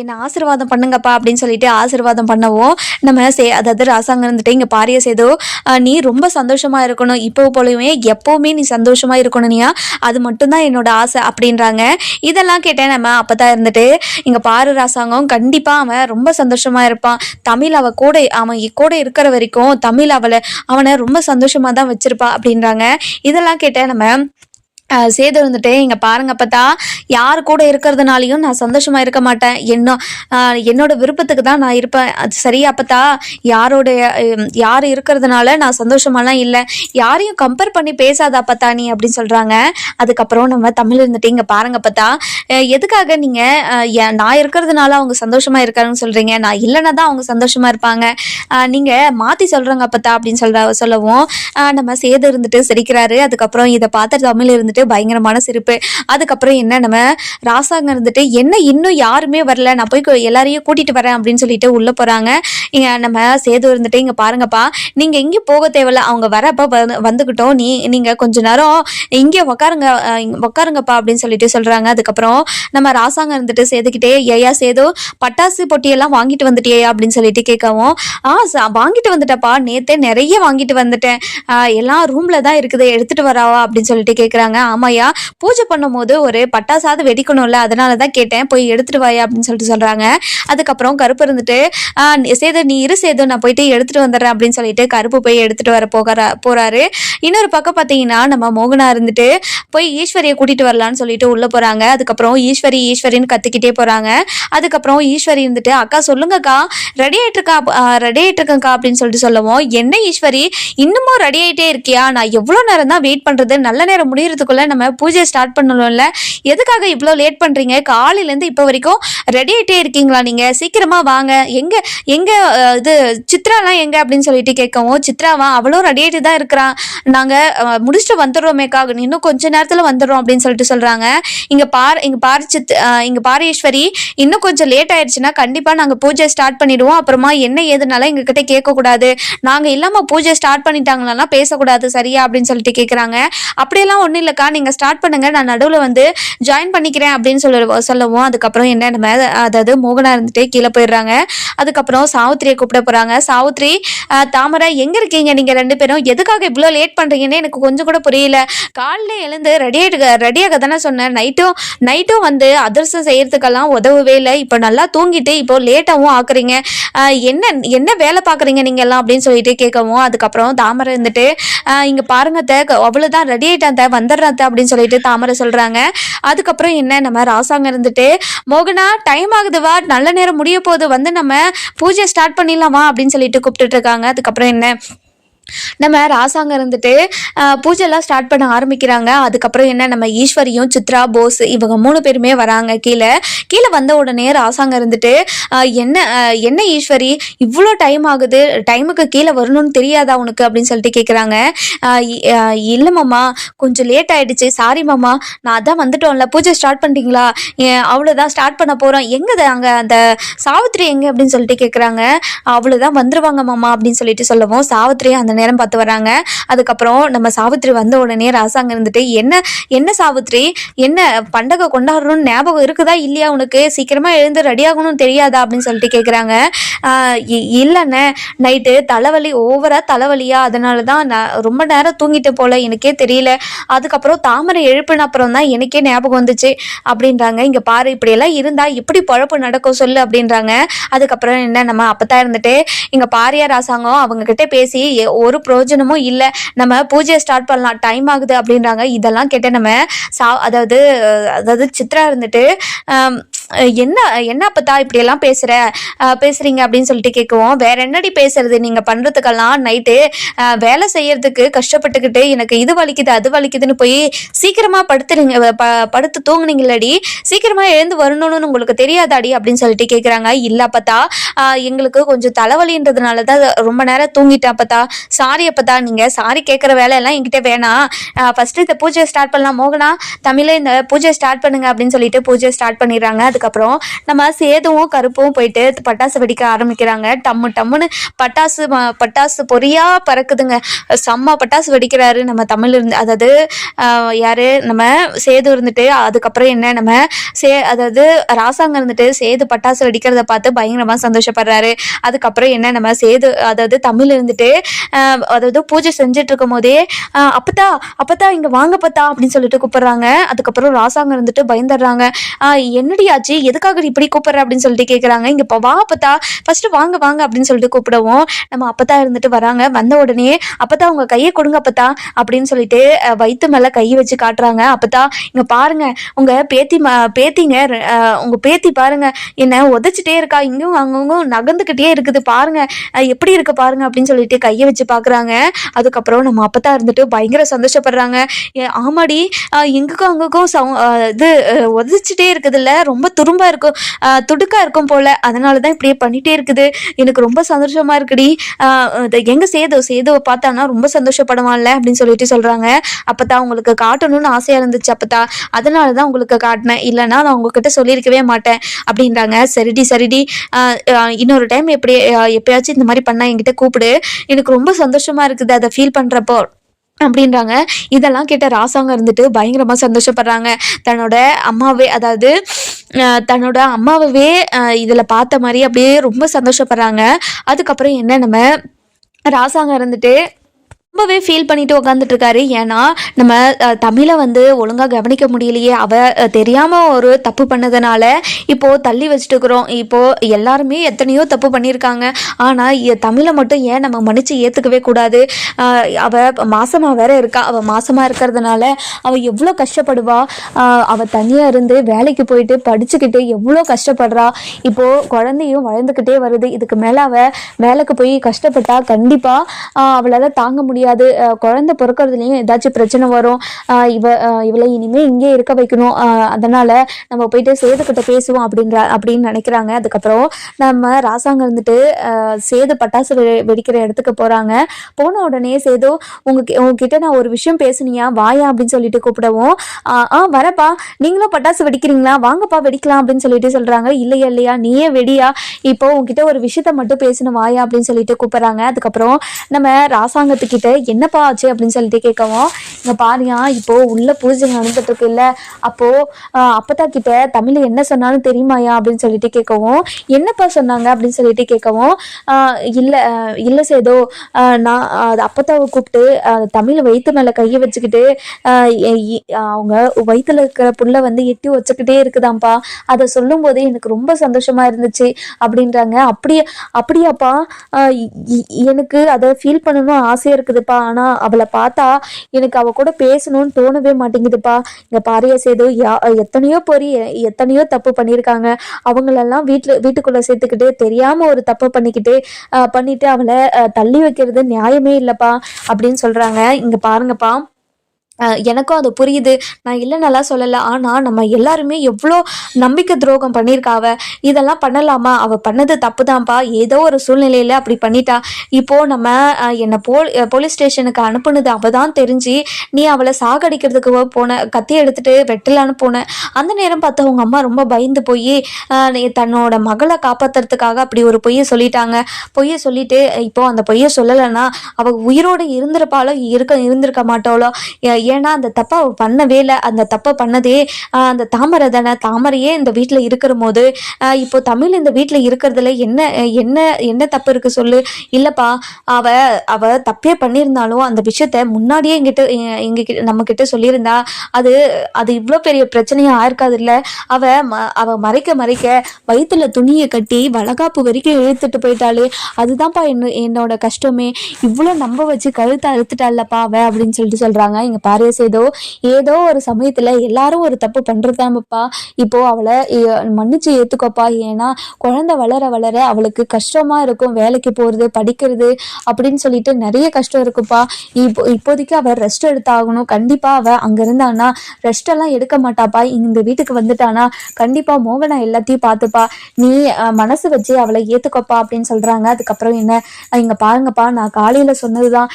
என்னை ஆசீர்வாதம் பண்ணுங்கப்பா அப்படின்னு சொல்லிட்டு ஆசீர்வாதம் பண்ணவும் நம்ம சே அதாவது ராசாங்க இருந்துட்டு இங்கே பாரிய சேது நீ ரொம்ப சந்தோஷமாக இருக்கணும். இப்போ போலவே எப்போவுமே நீ சந்தோஷமாக இருக்கணும்னியா? அது மட்டும்தான் என்னோட ஆசை அப்படின்றாங்க. இதெல்லாம் கேட்டேன் நம்ம. அப்போ தான் இருந்துட்டு இங்கே பாரு ராசாங்கம் கண்டிப்பாக அவன் ரொம்ப சந்தோஷமாக இருப்பான். தமிழ் அவள் கூட அவன் கூட இருக்கிற வரைக்கும் தமிழ் அவளை அவனை ரொம்ப சந்தோஷமாக தான் வச்சிருப்பா அப்படின்றாங்க. இதெல்லாம் கேட்டேன் நம்ம சேது இருந்துட்டு இங்கே பாருங்க பார்த்தா யார் கூட இருக்கிறதுனாலையும் நான் சந்தோஷமாக இருக்க மாட்டேன். என்ன என்னோட விருப்பத்துக்கு தான் நான் இருப்பேன். அது சரியா பார்த்தா யாரோடைய யார் இருக்கிறதுனால நான் சந்தோஷமாலாம் இல்லை. யாரையும் கம்பேர் பண்ணி பேசாதா பார்த்தா நீ அப்படின்னு சொல்கிறாங்க அதுக்கப்புறம் நம்ம தமிழ் இருந்துட்டு இங்கே பாருங்க பார்த்தா எதுக்காக நீங்கள் நான் இருக்கிறதுனால அவங்க சந்தோஷமாக இருக்காருன்னு சொல்கிறீங்க நான் இல்லைன்னா தான் அவங்க சந்தோஷமாக இருப்பாங்க. நீங்கள் மாற்றி சொல்கிறாங்க பார்த்தா அப்படின்னு சொல்ற சொல்லவும். நம்ம சேது இருந்துட்டு சிரிக்கிறாரு. அதுக்கப்புறம் இதை பார்த்து தமிழ் இருந்துட்டு பயங்கரமான சிரிப்பு. அதுக்கப்புறம் என்ன நம்ம ராசாங்க இருந்துட்டு என்ன இன்னும் யாருமே வரல? நான் போய் எல்லாரையும் கூட்டிட்டு வரேன் அப்படின்னு சொல்லிட்டு உள்ள போறாங்க. இங்க நம்ம சேது இருந்துட்டு இங்க பாருங்கப்பா நீங்க எங்கேயும் போக தேவையில்ல. அவங்க வரப்ப வந்து- வந்துக்கிட்டோம் நீ நீங்க கொஞ்ச நேரம் இங்கே உக்காருங்க உக்காருங்கப்பா அப்படின்னு சொல்லிட்டு சொல்றாங்க. அதுக்கப்புறம் நம்ம ராசாங்க இருந்துட்டு சேதுக்கிட்டே ஏயா சேது பட்டாசு பொட்டியெல்லாம் வாங்கிட்டு வந்துட்டியா அப்படின்னு சொல்லிட்டு கேட்கவும் ஆ வாங்கிட்டு வந்துட்டப்பா. நேத்தே நிறைய வாங்கிட்டு வந்துட்டேன். எல்லாம் ரூம்ல தான் இருக்குது. எடுத்துட்டு வராவா? அப்படின்னு சொல்லிட்டு கேட்குறாங்க. ஆமாயா பூஜை பண்ணும்போது ஒரு பட்டாசாவது வெடிக்கணும்ல அதனால தான் கேட்டேன் போய் எடுத்துட்டு வாயா அப்படின்னு சொல்லிட்டு சொல்கிறாங்க அதுக்கப்புறம் கருப்பு இருந்துட்டு சேது நீ இரு சேது நான் போயிட்டு எடுத்துட்டு வந்துடுறேன் அப்படின்னு சொல்லிட்டு கருப்பு போய் எடுத்துட்டு வர போகிறா போறாரு. இன்னொரு பக்கம் பார்த்தீங்கன்னா நம்ம மோகனா இருந்துட்டு போய் ஈஸ்வரியை கூட்டிட்டு வரலான்னு சொல்லிட்டு உள்ள போறாங்க. அதுக்கப்புறம் ஈஸ்வரி ஈஸ்வரின்னு கத்திக்கிட்டே போறாங்க. அதுக்கப்புறம் ஈஸ்வரி இருந்துட்டு அக்கா சொல்லுங்கக்கா ரெடி ஆயிட்டு இருக்கா ரெடி ஆயிட்டு இருக்கேன்க்கா அப்படின்னு சொல்லிட்டு சொல்லவும். என்ன ஈஸ்வரி இன்னமும் ரெடி ஆயிட்டே இருக்கியா? நான் எவ்வளோ நேரம் தான் வெயிட் பண்றது நல்ல நேரம் முடியறதுக்குள்ள நம்ம பூஜையை ஸ்டார்ட் பண்ணணும்ல. எதுக்காக இவ்வளோ லேட் பண்ணுறீங்க காலையிலேருந்து இப்போ வரைக்கும் ரெடி ஆகிட்டே இருக்கீங்களா நீங்கள் சீக்கிரமாக வாங்க. எங்கே எங்கே இது சித்ராலாம் எங்கே அப்படின்னு சொல்லிட்டு கேட்கவும் சித்ராவா? அவளும் ரெடி ஆகிட்டு தான் இருக்கிறான் நாங்கள் முடிச்சுட்டு வந்துடுறோமேக்கா இன்னும் கொஞ்ச நேரத்தில் வந்துடுறோம் அப்படின்னு சொல்லிட்டு சொல்கிறாங்க இங்கே பார் இங்கே பாரு சித் இங்கே இங்க ஈஸ்வரி இன்னும் கொஞ்சம் லேட் ஆயிடுச்சுன்னா கண்டிப்பாக நாங்கள் பூஜை ஸ்டார்ட் பண்ணிடுவோம். அப்புறமா என்ன ஏதுனாலும் எங்க கேட்கக்கூடாது. நாங்கள் கூடாது பூஜை ஸ்டார்ட் பண்ணிட்டாங்களா பேசக்கூடாது சரியா அப்படின்னு சொல்லிட்டு கேட்குறாங்க. அப்படியெல்லாம் ஒன்றும் இல்லைக்கா. நீங்கள் ஸ்டார்ட் பண்ணுங்கள் நான் நடுவில் வந்து ஜாயின் பண்ணிக்கிறேன் அப்படின்னு சொல்ல சொல்லவும். அதுக்கப்புறம் என்ன நம்ம அதாவது மோகனா இருந்துட்டு கீழே போயிடுறாங்க. அதுக்கப்புறம் சாவித்திரியை கூப்பிட போகிறாங்க சாவித்ரி தாமரை எங்கே இருக்கீங்க நீங்கள் ரெண்டு பேரும்? எதுக்காக இவ்வளோ லேட் பண்ணுறீங்கன்னு எனக்கு கொஞ்சம் கூட புரியல. காலைல எழுந்து ரெடி ஆயிட்டு ரெடியாக தானே சொன்னேன். நைட்டும் நைட்டும் வந்து அதிர்ஷ்டம் செய்கிறதுக்கெல்லாம் உதவவே இல்லை. இப்போ நல்லா தூங்கிட்டு இப்போ லேட்டாகவும் ஆக்குறீங்க. என்ன என்ன வேலை பார்க்குறீங்க நீங்கள் எல்லாம் அப்படின்னு சொல்லிட்டு கேட்கவும் அதுக்கப்புறம் தாமரை இருந்துட்டு இங்கே பாருங்க அத்தை, அவ்வளவுதான் ரெடி ஆகிட்டான் த வந்துடுறேன் அத்தை அப்படின்னு சொல்லிட்டு தாமரை சொல்றாங்க. அதுக்கப்புறம் என்ன? நம்ம ராசாங்க இருந்துட்டு மோகனா டைம் ஆகுது வா நல்ல நேரம் முடிய போது வந்து நம்ம பூஜை ஸ்டார்ட் பண்ணிடலாமா அப்படின்னு சொல்லிட்டு கூப்பிட்டுட்டு இருக்காங்க. அதுக்கப்புறம் என்ன? நம்ம ராசாங்க இருந்துட்டு பூஜைலாம் ஸ்டார்ட் பண்ண ஆரம்பிக்கிறாங்க. அதுக்கப்புறம் என்ன நம்ம ஈஸ்வரியும் சித்ரா போஸ் இவங்க மூணு பேருமே வராங்க கீழே. கீழே வந்த உடனே ராசாங்க இருந்துட்டு என்ன என்ன ஈஸ்வரி இவ்வளோ டைம் ஆகுது டைமுக்கு கீழே வரணும்னு தெரியாதா உனக்கு? அப்படின்னு சொல்லிட்டு கேட்குறாங்க இல்லை மாமா கொஞ்சம் லேட் ஆகிடுச்சு சாரி மாமா நான் அதான் வந்துட்டோம்ல பூஜை ஸ்டார்ட் பண்ணிட்டீங்களா? அவ்வளோதான் ஸ்டார்ட் பண்ண போகிறோம் எங்கே அங்கே அந்த சாவித்திரி எங்கே? அப்படின்னு சொல்லிட்டு கேட்குறாங்க அவ்வளோதான் வந்துருவாங்க மாமா அப்படின்னு சொல்லிட்டு சொல்லவும் சாவித்திரி அந்த நேரம் பார்த்து வராங்க அதுக்கப்புறம் நம்ம சாவித்திரி வந்த உடனே ராசாங்க இருந்துட்டு என்ன என்ன சாவித்திரி? என்ன பண்டகை கொண்டாடுறோம்னு ஞாபகம் இருக்குதா இல்லையா உனக்கு? சீக்கிரமா எழுந்து ரெடி ஆகணும்னு தெரியாதா? அப்படின்னு சொல்லிட்டு கேட்குறாங்க இல்லைண்ணே. நைட்டு தலைவலி ஓவரா தலைவலியா? அதனால தான் நான் ரொம்ப நேரம் தூங்கிட்டு போல. எனக்கே தெரியல. அதுக்கப்புறம் தாமரை எழுப்பின அப்புறம் தான் எனக்கே ஞாபகம் வந்துச்சு. அப்படின்றாங்க. இங்கே பாரு இப்படியெல்லாம் இருந்தால் இப்படி பழப்பு நடக்கும் சொல்லு. அப்படின்றாங்க. அதுக்கப்புறம் என்ன நம்ம அப்போ தான் இருந்துட்டு இங்கே பாரியார் ராசாங்கம் அவங்க கிட்டே பேசி ஓ ஒரு பிரயோஜனமும் இல்லை. நம்ம பூஜையை ஸ்டார்ட் பண்ணலாம். டைம் ஆகுது அப்படின்றாங்க. இதெல்லாம் கேட்டு நம்ம சா அதாவது அதாவது சித்ரா இருந்துட்டு என்ன என்ன அப்பத்தா இப்படியெல்லாம் பேசுகிற பேசுகிறீங்க அப்படின்னு சொல்லிட்டு கேட்குவோம் வேற என்னடி பேசுறது? நீங்கள் பண்ணுறதுக்கெல்லாம் நைட்டு வேலை செய்யறதுக்கு கஷ்டப்பட்டுக்கிட்டு எனக்கு இது வலிக்குது அது வலிக்குதுன்னு போய் சீக்கிரமாக படுத்துறீங்க ப படுத்து தூங்குனீங்களடி. சீக்கிரமாக எழுந்து வரணும்னு உங்களுக்கு தெரியாதாடி அப்படின்னு சொல்லிட்டு கேட்குறாங்க இல்லை அப்பத்தா எங்களுக்கு கொஞ்சம் தலைவலின்றதுனால தான் ரொம்ப நேரம் தூங்கிட்டேன் அப்பத்தா. சாரி அப்பத்தா நீங்கள் சாரி கேட்குற வேலையெல்லாம் என்கிட்ட வேணாம். ஃபஸ்ட்டு இந்த பூஜையை ஸ்டார்ட் பண்ணலாம். மோகனா தமிழே இந்த பூஜையை ஸ்டார்ட் பண்ணுங்க அப்படின்னு சொல்லிட்டு பூஜையை ஸ்டார்ட் பண்ணிடுறாங்க. அதுக்கப்புறம் நம்ம சேதுவும் கருப்பும் போயிட்டு பட்டாசு வெடிக்க ஆரம்பிக்கிறாங்க. டம்மு டம்முன்னு பட்டாசு பட்டாசு பொறியாக பறக்குதுங்க. செம்ம பட்டாசு வெடிக்கிறாரு நம்ம தமிழ் இருந்து. அதாவது யார் யாரு? நம்ம சேது இருந்துட்டு அதுக்கப்புறம் என்ன? நம்ம சே அதாவது ராசாங்க இருந்துட்டு சேது பட்டாசு வெடிக்கிறத பார்த்து பயங்கரமாக சந்தோஷப்படுறாரு. அதுக்கப்புறம் என்ன? நம்ம சேது அதாவது தமிழ் இருந்துட்டு அதாவது பூஜை செஞ்சுட்டு இருக்கும் போதே அப்பத்தா அப்பத்தா இங்கே வாங்க பத்தா அப்படின்னு சொல்லிட்டு கூப்பிடுறாங்க. அதுக்கப்புறம் ராசாங்க இருந்துட்டு பயந்துடுறாங்க. என்னடி ஆச்சு எதுக்காக இப்படி கூப்பிட்ற அப்படின்னு சொல்லிட்டு கேட்குறாங்க இங்கே இப்போ வா அப்பத்தா. ஃபஸ்ட்டு வாங்க வாங்க அப்படின்னு சொல்லிட்டு கூப்பிடுவோம். நம்ம அப்பத்தா இருந்துட்டு வராங்க. வந்த உடனே அப்பத்தா அவங்க கையை கொடுங்க அப்பத்தா அப்படின்னு சொல்லிட்டு வயிற்று மேலே கை வச்சு காட்டுறாங்க. அப்பத்தா இங்கே பாருங்க. உங்கள் பேத்தி ம- பேத்திங்க உங்கள் பேத்தி பாருங்க. என்ன உதச்சிட்டே இருக்கா. இங்கும் அங்கங்கும் நகர்ந்துக்கிட்டே இருக்குது. பாருங்க. எப்படி இருக்கு பாருங்க அப்படின்னு சொல்லிட்டு கையை வச்சு பார்க்குறாங்க அதுக்கப்புறம் நம்ம அப்பத்தா இருந்துட்டு பயங்கர சந்தோஷப்படுறாங்க. ஏ, ஆமாடி. எங்குக்கும் அங்குக்கும் சவு- இது உதச்சிட்டே இருக்குதுல்ல. ரொம்ப துரும்பா இருக்கும் துடுக்காக துடுக்கா இருக்கும் போல. அதனால தான் இப்படியே பண்ணிட்டே இருக்குது. எனக்கு ரொம்ப சந்தோஷமா இருக்குடி. எங்கே எங்க சேது? சேதுவை பார்த்தானா ரொம்ப சந்தோஷப்படுவான்ல அப்படின்னு சொல்லிட்டு சொல்றாங்க. அப்பதான் உங்களுக்கு காட்டணும்னு ஆசையா இருந்துச்சு அப்பதா அதனால தான் உங்களுக்கு காட்டினேன். இல்லைன்னா நான் உங்ககிட்ட சொல்லியிருக்கவே மாட்டேன் அப்படின்றாங்க. சரிடி சரிடி. இன்னொரு டைம் எப்படி எப்பயாச்சும் இந்த மாதிரி பண்ணா என்கிட்ட கூப்பிடு. எனக்கு ரொம்ப சந்தோஷமா இருக்குது அதை ஃபீல் பண்றப்போ அப்படின்றாங்க. இதெல்லாம் கேட்ட ராசாங்க இருந்துட்டு பயங்கரமா சந்தோஷப்படுறாங்க. தன்னோட அம்மாவே அதாவது தன்னோட அம்மாவவே இதில் பார்த்த மாதிரி அப்படியே ரொம்ப சந்தோஷப்படுறாங்க. அதுக்கப்புறம் என்ன நம்ம ராசாங்க இருந்துட்டு ரொம்பவே ஃபீல் பண்ணிட்டு உட்காந்துட்டு இருக்காரு ஏன்னா நம்ம தமிழை வந்து ஒழுங்காக கவனிக்க முடியலையே. அவ தெரியாமல் தெரியாம ஒரு தப்பு பண்ணதுனால இப்போ தள்ளி வச்சுட்டுக்கிறோம் இப்போ எல்லாருமே எத்தனையோ தப்பு பண்ணியிருக்காங்க ஆனா தமிழை மட்டும் ஏன் நம்ம மன்னிச்சு ஏத்துக்கவே கூடாது? அவள் அவ மாசமா வேற இருக்கா? அவ மாசமா இருக்கிறதுனால அவ எவ்வளோ கஷ்டப்படுவா? அவள் அவ தனியா இருந்து வேலைக்கு போயிட்டு படிச்சுக்கிட்டு எவ்வளோ கஷ்டப்படுறா? இப்போ குழந்தையும் வளர்ந்துக்கிட்டே வருது. இதுக்கு மேல அவ வேலைக்கு போய் கஷ்டப்பட்டா கண்டிப்பா அவளால் அவளால தாங்க முடியாது. முடியாது குழந்தை பிறக்கிறதுலையும் ஏதாச்சும் பிரச்சனை வரும். இவ இவளை இனிமே இங்கே இருக்க வைக்கணும். அதனால் அதனால நம்ம போயிட்டு சேதுக்கிட்ட பேசுவோம் அப்படின்ற அப்படின்னு நினைக்கிறாங்க. அதுக்கப்புறம் நம்ம ராசாங்க இருந்துட்டு சேது பட்டாசு வெடிக்கிற இடத்துக்கு போறாங்க. போன உடனே சேது உங்க உங்ககிட்ட நான் ஒரு விஷயம் பேசுனியா? வாயா? அப்படின்னு சொல்லிட்டு கூப்பிடவும் ஆ ஆ, வரப்பா. நீங்களும் பட்டாசு வெடிக்கிறீங்களா? வாங்கப்பா வெடிக்கலாம். அப்படின்னு சொல்லிட்டு சொல்றாங்க. இல்லையா இல்லையா. நீயே வெடியா. இப்போ உங்ககிட்ட ஒரு விஷயத்த மட்டும் பேசணும். வாயா? அப்படின்னு சொல்லிட்டு கூப்பிடுறாங்க. அதுக்கப்புறம் நம்ம ராசாங்கத்துக்கிட்ட என்னப்பா ஆச்சு அப்படின்னு சொல்லிட்டு கேட்கவும் இங்க பாரியா இப்போ உள்ள பூஜை நடந்துட்டு இருக்கு இல்ல. அப்போ அப்பத்தா கிட்ட தமிழ் என்ன சொன்னாலும் தெரியுமாயா அப்படின்னு சொல்லிட்டு கேட்கவும் என்னப்பா சொன்னாங்க அப்படின்னு சொல்லிட்டு கேட்கவும் ஆஹ், இல்ல இல்ல சேதோ நான் அது அப்பத்தாவை கூப்பிட்டு தமிழ் வயிற்று மேல கையை வச்சுக்கிட்டு அவங்க வயிற்றுல இருக்கிற புள்ள வந்து எட்டி வச்சுக்கிட்டே இருக்குதாம்ப்பா. அதை சொல்லும் போதே எனக்கு ரொம்ப சந்தோஷமா இருந்துச்சு அப்படின்றாங்க. அப்படியே அப்படியாப்பா எனக்கு அதை ஃபீல் பண்ணணும் ஆசையா இருக்குதுப்பா. ஆனா அவளை பார்த்தா எனக்கு அவள் கூட பேசணும்னு தோணவே மாட்டேங்குதுப்பா. இங்கே பாரிய சேது யா எத்தனையோ பொறி எத்தனையோ தப்பு பண்ணியிருக்காங்க. அவங்களெல்லாம் வீட்டுல வீட்டுக்குள்ள சேர்த்துக்கிட்டு தெரியாம ஒரு தப்பு பண்ணிக்கிட்டு ஆஹ் பண்ணிட்டு அவளை தள்ளி வைக்கிறது நியாயமே இல்லைப்பா அப்படின்னு சொல்றாங்க. இங்க பாருங்கப்பா. எனக்கும் அது புரியுது. நான் இல்லை நல்லா சொல்லலை. ஆனால் நம்ம எல்லாருமே எவ்வளோ நம்பிக்கை துரோகம் பண்ணியிருக்காவ இதெல்லாம் பண்ணலாமா? அவள் பண்ணது தப்பு தான்ப்பா ஏதோ ஒரு சூழ்நிலையில் அப்படி பண்ணிட்டா. இப்போது நம்ம என்னை போல் போலீஸ் ஸ்டேஷனுக்கு அனுப்புனது அவள் தான் தெரிஞ்சு நீ அவளை சாகடிக்கிறதுக்கு போன கத்தி எடுத்துகிட்டு வெட்டலான்னு போன. அந்த நேரம் பார்த்து அவங்க அம்மா ரொம்ப பயந்து போய் தன்னோட மகளை காப்பாத்துறதுக்காக அப்படி ஒரு பொய்யை சொல்லிட்டாங்க. பொய்யை சொல்லிட்டு இப்போது அந்த பொய்யை சொல்லலைன்னா அவள் உயிரோடு இருந்திருப்பாளோ இருக்க இருந்திருக்க மாட்டாளோ? ஏன்னா அந்த தப்பை அவள் பண்ணவே இல்லை. அந்த தப்பை பண்ணதே அந்த தாமரை தானே. தாமரையே இந்த வீட்டில் இருக்கிற போது இப்போ தமிழ் இந்த வீட்டில் இருக்கிறதுல என்ன என்ன என்ன தப்பு இருக்கு சொல்லு? இல்லைப்பா அவ அவ தப்பே பண்ணியிருந்தாலும் அந்த விஷயத்த முன்னாடியே எங்கிட்ட எங்ககிட்ட நம்ம கிட்ட சொல்லியிருந்தா அது அது இவ்வளோ பெரிய பிரச்சனையாக ஆயிருக்காது இல்லை அவ ம- அவ மறைக்க மறைக்க வயிற்றுல துணியை கட்டி வளகாப்பு வரைக்கும் இழுத்துட்டு போயிட்டாளே. அதுதான்ப்பா என்ன என்னோட கஷ்டமே. இவ்வளோ நம்ப வச்சு கழுத்தை அறுத்துட்டாள்லப்பா அவ அப்படின்னு சொல்லிட்டு சொல்றாங்க. இங்க பாரு. சேதோ ஏதோ ஒரு சமயத்துல எல்லாரும் ஒரு தப்பு பண்றதாமப்பா. இப்போ அவளை மன்னிச்சு ஏத்துக்கோப்பா. ஏன்னா குழந்தை வளர வளர அவளுக்கு கஷ்டமா இருக்கும். வேலைக்கு போறது படிக்கிறது அப்படின்னு சொல்லிட்டு நிறைய கஷ்டம் இருக்குப்பா. இப்போ இப்போதைக்கு அவ ரெஸ்ட் எடுத்தாகணும். கண்டிப்பா அவ அங்க இருந்தானா ரெஸ்ட் எல்லாம் எடுக்க மாட்டாப்பா. இந்த வீட்டுக்கு வந்துட்டானா கண்டிப்பா மோகனா எல்லாத்தையும் பார்த்துப்பா. நீ மனசு வச்சு அவளை ஏத்துக்கோப்பா அப்படின்னு சொல்றாங்க. அதுக்கப்புறம் என்ன? இங்க பாருங்கப்பா நான் காலையில சொன்னதுதான்.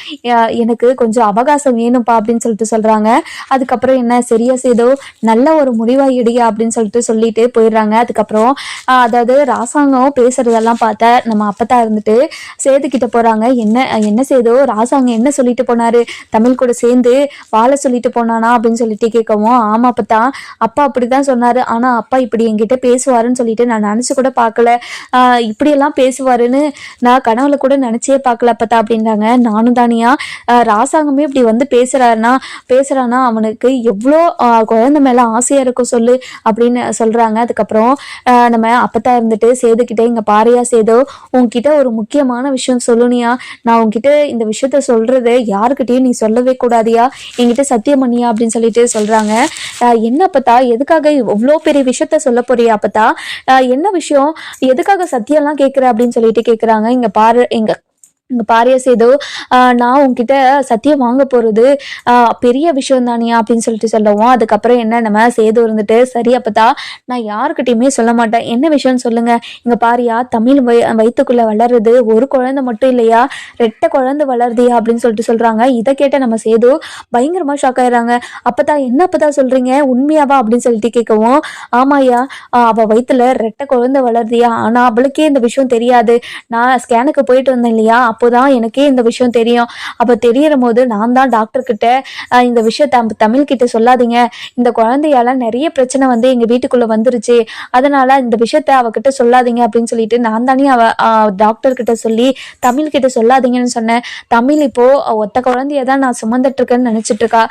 எனக்கு கொஞ்சம் அவகாசம் வேணும்ப்பா அப்படின்னு சொல்லிட்டு சொல்றாங்க. அதுக்கப்புறம் என்ன சரியா செய்தோ நல்ல ஒரு முடிவா இடியா அப்படின்னு சொல்லிட்டு சொல்லிட்டு போயிடுறாங்க. அதுக்கப்புறம் அதாவது ராசாங்கம் பேசுறதெல்லாம் பார்த்தா நம்ம அப்பத்தா இருந்துட்டு சேது கிட்ட போறாங்க. என்ன என்ன செய்தோ ராசாங்கம் என்ன சொல்லிட்டு போனாரு? தமிழ் கூட சேர்ந்து வாழ சொல்லிட்டு போனானா அப்படின்னு சொல்லிட்டு கேட்கவும் ஆமா அப்பத்தா அப்பா அப்படிதான் சொன்னாரு. ஆனா அப்பா இப்படி என்கிட்ட பேசுவாருன்னு சொல்லிட்டு நான் நினைச்சு கூட பார்க்கல. இப்படியெல்லாம் பேசுவாருன்னு நான் கனவுல கூட நினைச்சே பார்க்கல அப்பத்தா அப்படின்றாங்க. நானும் தானியா ராசாங்கமே இப்படி வந்து பேசுறாருன்னா பேசுறான்னா அவனுக்கு எவ்வளோ குழந்தை மேல ஆசையா இருக்கும் சொல்லு அப்படின்னு சொல்றாங்க. அதுக்கப்புறம் நம்ம அப்பத்தா இருந்துட்டு சேதுக்கிட்டே இங்க பாரியா சேதோ உன்கிட்ட ஒரு முக்கியமான விஷயம் சொல்லுனியா. நான் உன்கிட்ட இந்த விஷயத்த சொல்றது யாருக்கிட்டயும் நீ சொல்லவே கூடாதியா. என்கிட்ட சத்தியம் பண்ணியா? அப்படின்னு சொல்லிட்டு சொல்றாங்க. என்ன அப்பத்தா எதுக்காக இவ்வளோ பெரிய விஷயத்த சொல்ல போறியா அப்பத்தா? என்ன விஷயம்? எதுக்காக சத்தியம்லாம் கேட்குற அப்படின்னு சொல்லிட்டு கேட்குறாங்க இங்க பாரு எங்கள் இங்க பாரியா சேது நான் உங்ககிட்ட சத்தியம் வாங்க போறது பெரிய விஷயம் தானியா அப்படின்னு சொல்லிட்டு சொல்லவும். அதுக்கப்புறம் என்ன நம்ம சேது இருந்துட்டு சரி அப்பதா நான் யாருக்கிட்டையுமே சொல்ல மாட்டேன். என்ன விஷயம்னு சொல்லுங்க. இங்க பாரியா தமிழ் வய வயிற்றுக்குள்ள வளருது. ஒரு குழந்தை மட்டும் இல்லையா? ரெட்டை குழந்தை வளருதியா அப்படின்னு சொல்லிட்டு சொல்றாங்க. இதை கேட்ட நம்ம சேது பயங்கரமா ஷாக் ஆயிடுறாங்க. அப்பதா என்ன அப்பதா சொல்றீங்க? உண்மையாவா அப்படின்னு சொல்லிட்டு கேட்கவும் ஆமாயா அவள் அவ ரெட்டை குழந்தை வளருதியா? ஆனா அவளுக்கே இந்த விஷயம் தெரியாது. நான் ஸ்கேனுக்கு போயிட்டு வந்தேன் இல்லையா? அப்போதான் எனக்கே இந்த விஷயம் தெரியும். அப்போ தெரியற போது நான் தான் டாக்டர்கிட்ட இந்த விஷயத்த தமிழ் கிட்ட சொல்லாதீங்க. இந்த குழந்தையால நிறைய பிரச்சனை வந்து எங்க வீட்டுக்குள்ள வந்துருச்சு. அதனால இந்த விஷயத்த அவகிட்ட சொல்லாதீங்க. அப்படின்னு சொல்லிட்டு நான் தானே அவ டாக்டர் கிட்ட சொல்லி தமிழ் கிட்ட சொல்லாதீங்கன்னு சொன்னேன். தமிழ் இப்போ ஒத்த குழந்தைய தான் நான் சுமந்துட்டு இருக்கேன்னு நினைச்சிட்டு இருக்கா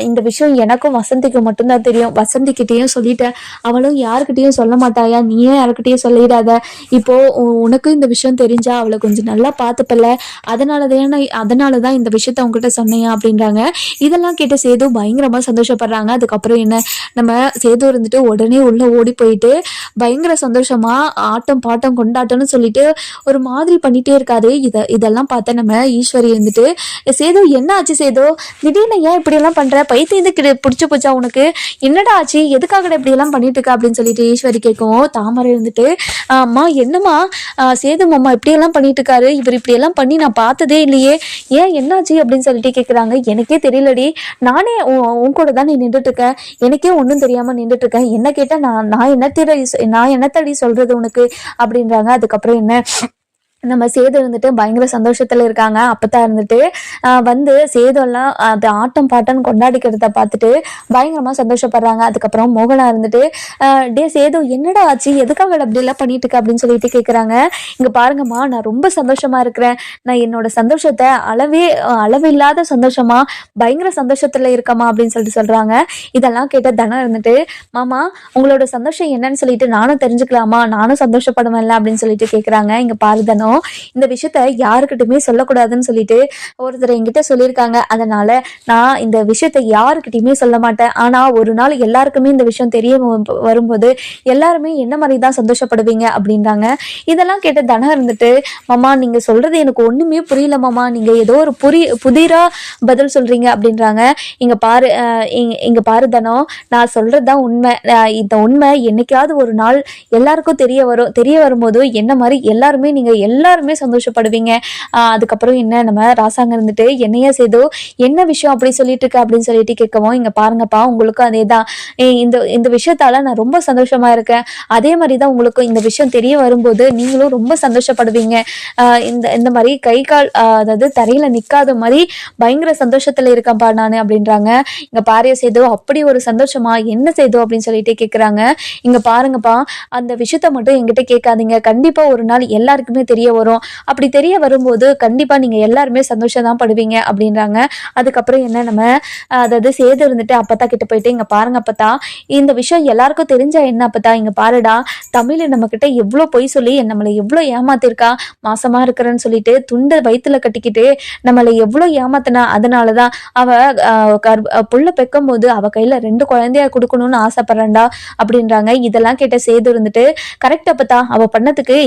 இந்த விஷயம் எனக்கும் வசந்திக்கும் மட்டும்தான் தெரியும். வசந்திக்கிட்டேயும் சொல்லிட்டேன். அவளும் யாருக்கிட்டேயும் சொல்ல மாட்டாயா? நீயே யாருக்கிட்டேயும் சொல்லிடாத. இப்போ உ- உனக்கும் இந்த விஷயம் தெரிஞ்சா அவளை கொஞ்சம் நல்லா பார்த்துப்பல அதனால தான் அதனால தான் இந்த விஷயத்த உங்ககிட்ட சொன்னேன் அப்படின்றாங்க. இதெல்லாம் கேட்டு சேது பயங்கரமாக சந்தோஷப்படுறாங்க. அதுக்கப்புறம் என்ன நம்ம சேது இருந்துட்டு உடனே உள்ள ஓடி போயிட்டு பயங்கர சந்தோஷமா ஆட்டம் பாட்டம் கொண்டாட்டம்னு சொல்லிட்டு ஒரு மாதிரி பண்ணிட்டே இருக்காரு. இதை இதெல்லாம் பார்த்தா நம்ம ஈஸ்வரி இருந்துட்டு சேது என்ன ஆச்சு சேது? திடீர்னு ஏன் இப்படி எல்லாம் பண்ற? பைத்தியத்துக்கு பிடிச்சு போச்சா உனக்கு? என்னடா ஆச்சு? எதுக்காக இப்படி எல்லாம் பண்ணிட்டு இருக்க? அப்படின்னு சொல்லிட்டு ஈஸ்வரி கேட்கவும் தாமரை இருந்துட்டு அம்மா என்னம்மா? சேது மாமா இப்படி எல்லாம் பண்ணிட்டு இருக்காரு. இவர் இப்படி இதெல்லாம் பண்ணி நான் பார்த்ததே இல்லையே. ஏன் என்னாச்சு அப்படின்னு சொல்லிட்டு கேட்குறாங்க எனக்கே தெரியலடி. நானே உன் உன் கூட தான் நின்றுட்டு இருக்கேன் எனக்கே ஒன்றும் தெரியாம நின்றுட்டு இருக்கேன் என்ன கேட்டா நான் நான் என்ன தெரிய நான் என்னத்தடி சொல்றது உனக்கு? அப்படின்றாங்க. அதுக்கப்புறம் என்ன? நம்ம சேது இருந்துட்டு பயங்கர சந்தோஷத்துல இருக்காங்க. அப்பதான் இருந்துட்டு வந்து சேதம்லாம் அது ஆட்டம் பாட்டம் கொண்டாடிக்கிறத பார்த்துட்டு பயங்கரமா சந்தோஷப்படுறாங்க. அதுக்கப்புறம் மோகனா இருந்துட்டு டே சேது என்னடா ஆச்சு? எதுக்காக அப்படி எல்லாம் பண்ணிட்டு இருக்க அப்படின்னு சொல்லிட்டு கேக்குறாங்க. இங்க பாருங்கம்மா நான் ரொம்ப சந்தோஷமா இருக்கிறேன். நான் என்னோட சந்தோஷத்தை அளவே அளவில்லாத சந்தோஷமா பயங்கர சந்தோஷத்துல இருக்கமா அப்படின்னு சொல்லிட்டு சொல்றாங்க. இதெல்லாம் கேட்ட தனம் இருந்துட்டு மாமா உங்களோட சந்தோஷம் என்னன்னு சொல்லிட்டு நானும் தெரிஞ்சுக்கலாமா? நானும் சந்தோஷப்படுவேன்ல? அப்படின்னு சொல்லிட்டு கேக்குறாங்க. இங்க பாரு தனம் இந்த விஷயத்த யாருக்கிட்டுமே சொல்லக்கூடாதுன்னு சொல்லிட்டு ஒருத்தர் என்கிட்ட சொல்லியிருக்காங்க. அதனால நான் இந்த விஷயத்த யாருக்கிட்டையுமே சொல்ல மாட்டேன். ஆனால் ஒரு நாள் எல்லாருக்குமே இந்த விஷயம் தெரிய வரும்போது எல்லாருமே என்ன மாதிரி தான் சந்தோஷப்படுவீங்க அப்படின்றாங்க. இதெல்லாம் கேட்ட தனம் இருந்துட்டு மாமா நீங்க சொல்றது எனக்கு ஒண்ணுமே புரியல மாமா. நீங்க ஏதோ ஒரு புரி புதிரா பதில் சொல்றீங்க அப்படின்றாங்க. இங்க பாரு அஹ் இங்க- பாரு தனம் நான் சொல்றதுதான் உண்மை. இந்த உண்மை என்னைக்காவது ஒரு நாள் எல்லாருக்கும் தெரிய வரும். தெரிய வரும்போது என்ன மாதிரி எல்லாருமே நீங்க எல்லாருமே சந்தோஷப்படுவீங்க. அதுக்கப்புறம் என்ன நம்ம ராசாங்க இருந்துட்டு என்னையா செய்தோ என்ன விஷயம் அப்படி சொல்லிட்டு இருக்க அப்படின்னு சொல்லிட்டு கேட்கவும் இங்க பாருங்கப்பா உங்களுக்கும் அதே தான் இந்த இந்த விஷயத்தால நான் ரொம்ப சந்தோஷமா இருக்கேன். அதே மாதிரி தான் உங்களுக்கும் இந்த விஷயம் தெரிய வரும்போது நீங்களும் ரொம்ப சந்தோஷப்படுவீங்க. இந்த இந்த மாதிரி கை கால் அதாவது தரையில நிக்காத மாதிரி பயங்கர சந்தோஷத்துல இருக்கேன்ப்பா நான் அப்படின்றாங்க. இங்க பாரிய செய்தோ அப்படி ஒரு சந்தோஷமா என்ன செய்தோ அப்படின்னு சொல்லிட்டு கேக்குறாங்க. இங்க பாருங்கப்பா அந்த விஷயத்த மட்டும் என்கிட்ட கேட்காதீங்க. கண்டிப்பா ஒரு நாள் எல்லாருக்குமே தெரிய வரும். அப்படி தெரிய வரும்போது கண்டிப்பா நீங்க எல்லாருமே சந்தோஷம் தான் படுவீங்க அப்படின்றாங்க. அதுக்கப்புறம் என்ன நம்ம அதாவது சேது இருந்துட்டு அப்பத்தா கிட்ட போயிட்டு இங்க பாருங்க அப்பத்தா இந்த விஷயம் எல்லாருக்கும் தெரிஞ்சா என்ன அப்பத்தா இங்க பாருடா தமிழ் நம்ம கிட்ட பொய் சொல்லி நம்மளை எவ்வளோ ஏமாத்திருக்கா மாசமா இருக்கிறேன்னு சொல்லிட்டு துண்டை வயிற்றுல கட்டிக்கிட்டு நம்மளை எவ்வளோ ஏமாத்தினா அதனாலதான் அவ அஹ், கர்ப்ப- புள்ள பெக்கும் போது அவ கையில ரெண்டு குழந்தைய கொடுக்கணும்னு ஆசைப்படுறேன்டா அப்படின்றாங்க. இதெல்லாம் கேட்ட சேது இருந்துட்டு கரெக்ட் அப்பத்தா அவ பண்ணதுக்கு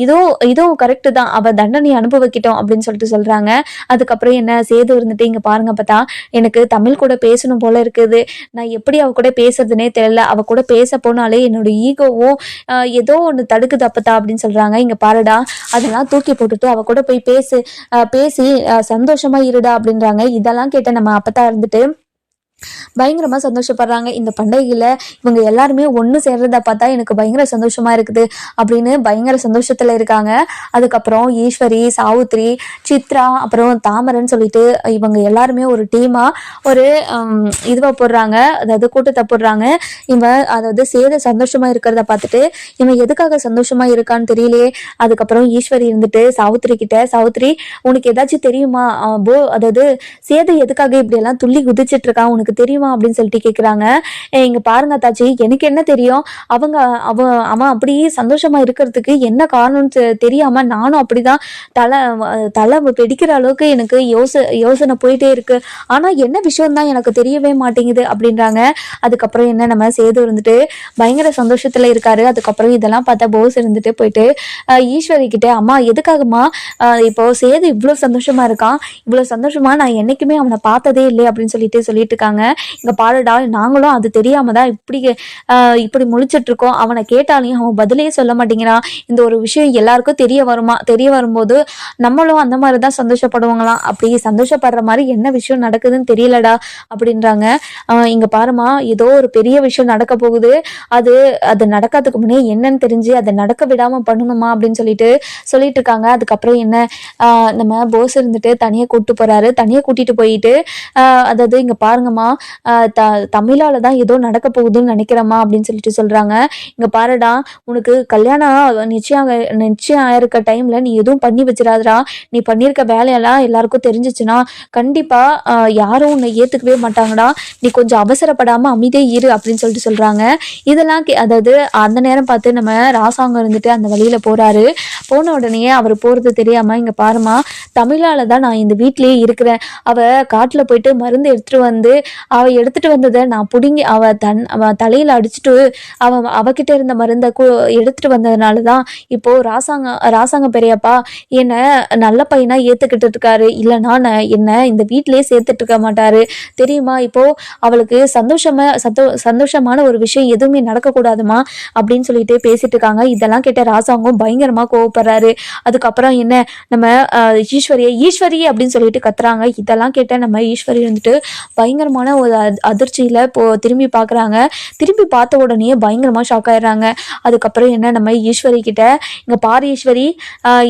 இதோ இதோ கரெக்ட் தான். அவ தண்டனை அனுபவிக்கிட்டோம் அப்படின்னு சொல்லிட்டு சொல்றாங்க. அதுக்கப்புறம் என்ன சேது இருந்துட்டு இங்க பாருங்க பார்த்தா எனக்கு தமிழ் கூட பேசணும் போல இருக்குது. நான் எப்படி அவ கூட பேசுறதுனே தெரியல. அவ கூட பேச போனாலே என்னோட ஈகோவும் ஏதோ ஒன்று தடுக்குது அப்பத்தா அப்படின்னு சொல்றாங்க. இங்க பாருடா அதெல்லாம் தூக்கி போட்டுட்டு அவ கூட போய் பேசு பேசி சந்தோஷமா இருடா அப்படின்றாங்க. இதெல்லாம் கேட்ட நம்ம அப்பத்தா இருந்துட்டு பயங்கரமா சந்தோஷப்படுறாங்க. இந்த பண்டிகையில இவங்க எல்லாருமே ஒன்று சேர்றத பார்த்தா எனக்கு பயங்கர சந்தோஷமா இருக்குது அப்படின்னு பயங்கர சந்தோஷத்துல இருக்காங்க. அதுக்கப்புறம் ஈஸ்வரி சாவுத்ரி சித்ரா அப்புறம் தாமரன் சொல்லிட்டு இவங்க எல்லாருமே ஒரு டீமா ஒரு ஹம், இதுவா போடுறாங்க. அதாவது கூட்டத்தை போடுறாங்க. இவன் அதாவது சேத சந்தோஷமா இருக்கிறத பார்த்துட்டு இவன் எதுக்காக சந்தோஷமா இருக்கான்னு தெரியலையே. அதுக்கப்புறம் ஈஸ்வரி இருந்துட்டு சாவுத்ரி கிட்ட சாவுத்ரி உனக்கு ஏதாச்சும் தெரியுமா? போ அதாவது சேது எதுக்காக இப்படியெல்லாம் துள்ளி குதிச்சிட்டு இருக்கா? உனக்கு தெரியுமா அப்படின்னு சொல்லிட்டு கேட்குறாங்க இங்கே பாருங்க தாச்சி எனக்கு என்ன தெரியும்? அவங்க அவன் அவன் அப்படி சந்தோஷமா இருக்கிறதுக்கு என்ன காரணம்னு தெ- தெரியாம நானும் அப்படிதான் தலை தலை வெடிக்கிற அளவுக்கு எனக்கு யோச யோசனை போயிட்டே இருக்கு. ஆனா என்ன விஷயம் தான் எனக்கு தெரியவே மாட்டேங்குது அப்படின்றாங்க. அதுக்கப்புறம் என்ன நம்ம சேது இருந்துட்டு பயங்கர சந்தோஷத்துல இருக்காரு. அதுக்கப்புறம் இதெல்லாம் பார்த்தா போஸ் இருந்துட்டு போயிட்டு ஈஸ்வரி கிட்ட அம்மா எதுக்காகம்மா? இப்போ சேது இவ்வளோ சந்தோஷமா இருக்கான். இவ்வளோ சந்தோஷமா நான் என்னைக்குமே அவனை பார்த்ததே இல்லை அப்படின்னு சொல்லிட்டு சொல்லிட்டு இருக்காங்க. இங்க பாருடா நாங்களும் அது தெரியாம தான் இப்படி இப்படி முழிச்சிட்டு இருக்கோம் அவனை கேட்டாலையும் அவன் பதிலே சொல்ல மாட்டேங்கிறான் இந்த ஒரு விஷயம் எல்லாருக்கும் தெரிய வருமா தெரிய வரும்போது நம்மளும் அந்த மாதிரி தான் சந்தோஷப்படுவாங்களாம். அப்படி சந்தோஷப்படுற மாதிரி என்ன விஷயம் நடக்குதுன்னு தெரியலடா அப்படின்றாங்க. இங்கே இங்க பாருமா ஏதோ ஒரு பெரிய விஷயம் நடக்க போகுது. அது அது நடக்காததுக்கு முன்னே என்னன்னு தெரிஞ்சு அதை நடக்க விடாம பண்ணணுமா அப்படின்னு சொல்லிட்டு சொல்லிட்டு இருக்காங்க அதுக்கப்புறம் என்ன நம்ம போஸ் இருந்துட்டு தனியா கூப்பிட்டு போறாரு. தனியா கூட்டிட்டு போயிட்டு அதாவது இங்க பாருங்கம்மா த தமிழால தான் ஏதோ நடக்க போகுதுன்னு நினைக்கிறேம்மா அப்படின்னு சொல்லிட்டு சொல்கிறாங்க இங்கே பாருடா உனக்கு கல்யாணம் நிச்சயம் ஆக- நிச்சயம் ஆயிருக்க டைமில் நீ எதுவும் பண்ணி வச்சிடாதடா. நீ பண்ணியிருக்க வேலையெல்லாம் எல்லாருக்கும் தெரிஞ்சிச்சுன்னா கண்டிப்பாக யாரும் உன்னை ஏற்றுக்கவே மாட்டாங்கடா. நீ கொஞ்சம் அவசரப்படாமல் அமைதியே இரு அப்படின்னு சொல்லிட்டு சொல்கிறாங்க இதெல்லாம் கே- அதாவது அந்த நேரம் பார்த்து நம்ம ராசாங்கம் இருந்துட்டு அந்த வழியில் போகிறாரு போன உடனே அவர் போறது தெரியாம இங்க பாருமா தமிழால தான் நான் இந்த வீட்லயே இருக்கிறேன். அவ காட்டுல போயிட்டு மருந்து எடுத்துட்டு வந்து அவ எடுத்துட்டு வந்ததை நான் புடுங்கி அவ தன் அவ தலையில அடிச்சுட்டு அவ அவகிட்ட இருந்த மருந்தை கு எடுத்துட்டு வந்ததுனால தான் இப்போ ராசாங்க ராசாங்க பெரியப்பா என்னை நல்ல பையனா ஏத்துக்கிட்டு இருக்காரு. இல்லைனா நான் என்ன இந்த வீட்டிலே சேர்த்துட்டு இருக்க மாட்டாரு. தெரியுமா? இப்போ அவளுக்கு சந்தோஷமா சந்தோ சந்தோஷமான ஒரு விஷயம் எதுவுமே நடக்கக்கூடாதுமா? அப்படின்னு சொல்லிட்டு பேசிட்டு இருக்காங்க. இதெல்லாம் கேட்ட ராசாங்கம் பயங்கரமா கோவப்படுறாரு அதுக்கப்புறம் என்ன? நம்ம ஈஸ்வரியை ஈஸ்வரி அப்படின்னு சொல்லிட்டு கத்துறாங்க. இதெல்லாம் கேட்ட நம்ம ஈஸ்வரி வந்துட்டு பயங்கரமான ஒரு அதிர்ச்சியில் அதிர்ச்சியில இப்போ திரும்பி பார்க்குறாங்க திரும்பி பார்த்த உடனே பயங்கரமா ஷாக் ஆயிடுறாங்க. அதுக்கப்புறம் என்ன? நம்ம ஈஸ்வரி கிட்ட இங்க பாரு ஈஸ்வரி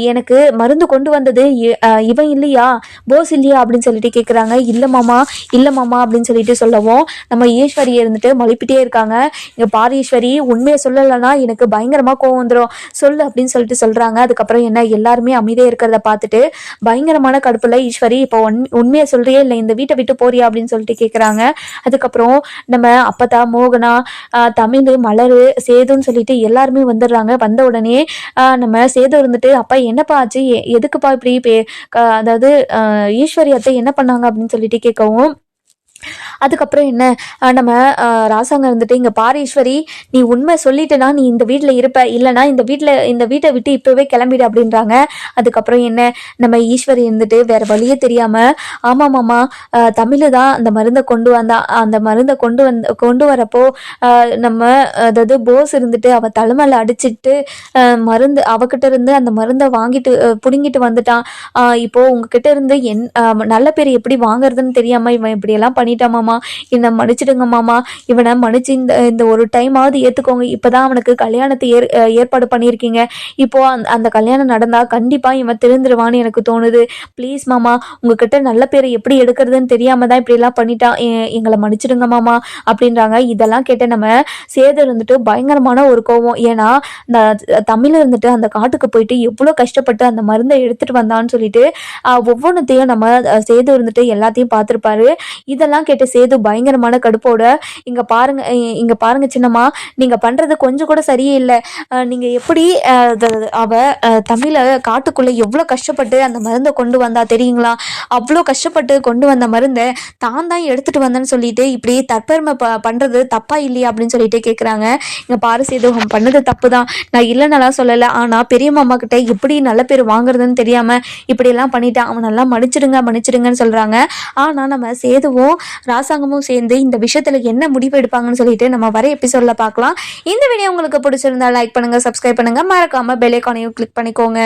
எனக்கு மருந்து கொண்டு வந்தது. இ- இவன் இல்லையா? போஸ் இல்லையா? அப்படின்னு சொல்லிட்டு கேக்குறாங்க. இல்ல மாமா இல்ல மாமா அப்படின்னு சொல்லிட்டு சொல்லவும் நம்ம ஈஸ்வரி இருந்துட்டு மழுப்பிட்டே இருக்காங்க. இங்க பாரு ஈஸ்வரி உண்மையை சொல்லலைன்னா எனக்கு பயங்கரமா கோவம் வந்துடும் சொல்லு அப்படின்னு சொல்லிட்டு சொல்றாங்க அதுக்கப்புறம் என்ன எல்லாருமே அமைதியாக இருக்கிறத பார்த்துட்டு பயங்கரமான கடுப்புல ஈஸ்வரி இப்போ உண் உண்மையை சொல்றியே? இல்லை இந்த வீட்டை விட்டு போறியா? அப்படின்னு சொல்லிட்டு கேட்குறாங்க அதுக்கப்புறம் நம்ம அப்பத்தா மோகனா தமிழ் மலர் சேதுன்னு சொல்லிட்டு எல்லாருமே வந்துடுறாங்க. வந்த உடனே நம்ம சேது இருந்துட்டு அப்பா என்னப்பா ஆச்சு? எ- எதுக்குப்பா இப்படி பே க- அதாவது ஈஸ்வரி அத்தை என்ன பண்ணாங்க? அப்படின்னு சொல்லிட்டு கேட்கவும் அதுக்கப்புறம் என்ன? ஆஹ் நம்ம ஆஹ் ராசாங்க இருந்துட்டு இங்க பாரு ஈஸ்வரி நீ உண்மை சொல்லிட்டேனா நீ இந்த வீட்டில் இருப்ப. இல்லைனா இந்த வீட்டில் இந்த வீட்டை விட்டு இப்போவே கிளம்பிடு அப்படின்றாங்க. அதுக்கப்புறம் என்ன? நம்ம ஈஸ்வரி இருந்துட்டு வேற வழியே தெரியாம ஆமாம் மாமா தமிழ் தான் அந்த மருந்தை கொண்டு வந்தா அந்த மருந்தை கொண்டு வந்து கொண்டு வரப்போ ஆஹ் நம்ம அதாவது போஸ் இருந்துட்டு அவ தலைமையில அடிச்சிட்டு மருந்து அவகிட்ட இருந்து அந்த மருந்தை வாங்கிட்டு ஆஹ் புடுங்கிட்டு வந்துட்டான். ஆஹ் இப்போ உங்ககிட்ட இருந்து என் நல்ல பேர் எப்படி வாங்குறதுன்னு தெரியாம இவன் இப்படியெல்லாம் பண்ணிட்டான் மாமா? என்னை மன்னிச்சிடுங்க மாமா. இவனை மன்னிச்சு இந்த இந்த ஒரு டைமாவது ஏற்றுக்கோங்க இப்போ தான் அவனுக்கு கல்யாணத்தை ஏற் ஏற்பாடு பண்ணியிருக்கீங்க. இப்போ அந்த அந்த கல்யாணம் நடந்தால் கண்டிப்பாக இவன் திருந்துருவான்னு எனக்கு தோணுது. ப்ளீஸ் மாமா உங்ககிட்ட நல்ல பேரை எப்படி எடுக்கிறதுன்னு தெரியாமல் தான் இப்படிலாம் பண்ணிட்டான் எங்களை மன்னிச்சிடுங்க மாமா அப்படின்றாங்க. இதெல்லாம் கேட்டு நம்ம சேதர் இருந்துட்டு பயங்கரமான ஒரு கோவம். ஏன்னா இந்த தமிழ் இருந்துட்டு அந்த காட்டுக்கு போயிட்டு எவ்வளோ கஷ்டப்பட்டு அந்த மருந்தை எடுத்துகிட்டு வந்தான்னு சொல்லிட்டு ஒவ்வொன்றுத்தையும் நம்ம சேது இருந்துட்டு எல்லாத்தையும் பார்த்துருப்பாரு. இதெல்லாம் கேட்டு சேது பயங்கரமான கடுப்போட இங்க பாருங்க இங்கே இங்க பாருங்க சின்னம்மா நீங்க பண்றது கொஞ்சம் கூட சரியே இல்லை. நீங்க எப்படி அவ தமிழை காட்டுக்குள்ள எவ்வளோ கஷ்டப்பட்டு அந்த மருந்தை கொண்டு வந்தா தெரியுங்களா? அவ்வளோ கஷ்டப்பட்டு கொண்டு வந்த மருந்தை தான் தான் எடுத்துட்டு வந்தேன்னு சொல்லிட்டு இப்படி தற்பெருமை ப பண்றது தப்பா இல்லையா? அப்படின்னு சொல்லிட்டு கேட்குறாங்க இங்க பாரு சேது பண்ணது தப்பு தான். நான் இல்லைன்னெல்லாம் சொல்லலை. ஆனா பெரிய மாமா கிட்ட எப்படி நல்ல பேர் வாங்குறதுன்னு தெரியாம இப்படி எல்லாம் பண்ணிட்டான் அவன் நல்லா மன்னிச்சிடுங்க மன்னிச்சிடுங்கன்னு சொல்றாங்க. ஆனா நம்ம சேதுவும் ராசாங்கமும் சேர்ந்து இந்த விஷயத்துல என்ன முடிவு எடுப்பாங்கன்னு சொல்லிட்டு நம்ம வர எபிசோடில் பார்க்கலாம். இந்த வீடியோ உங்களுக்கு பிடிச்சிருந்தா லைக் பண்ணுங்க சப்ஸ்கிரைப் பண்ணுங்க. மறக்காம பெல் ஐக்கானையும் கிளிக் பண்ணிக்கோங்க.